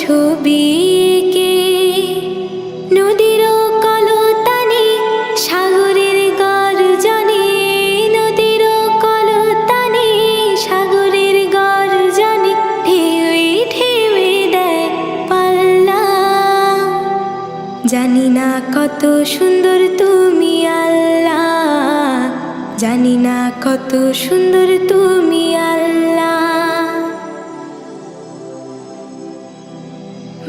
ছবি কে নদীর কলতানি সাগরের গর্জনে নদীর কলতানি সাগরের গর্জনে ঢেউয়ে ঢেউয়ে দেয় পাল্লা। জানি না কত সুন্দর তুমি আল্লাহ, জানি না কত সুন্দর তুমি আল্লাহ।